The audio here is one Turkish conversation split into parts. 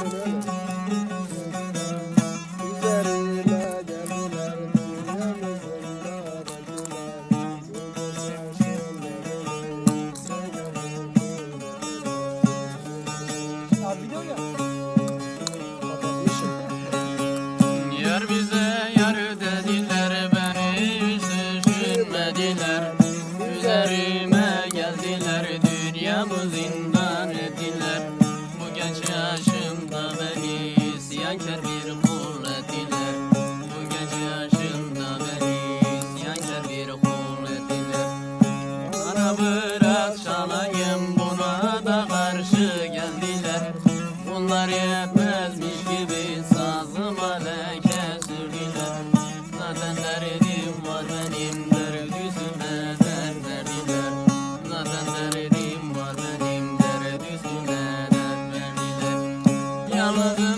Yar bize yar dediler beni hiç düşünmediler. Üzerime geldiler dünyamı zindan ettiler bir kul ettiler Bu genç yaşımda beni bir kul ettiler Bana bırak çalayım buna da karşı geldiler. Bunlar yetmezmiş gibi sazıma leke sürdüler derdim var benim derd üstüne dert derdim var benim derd verdiler Yalnızım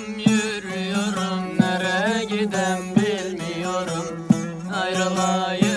Ayrılayım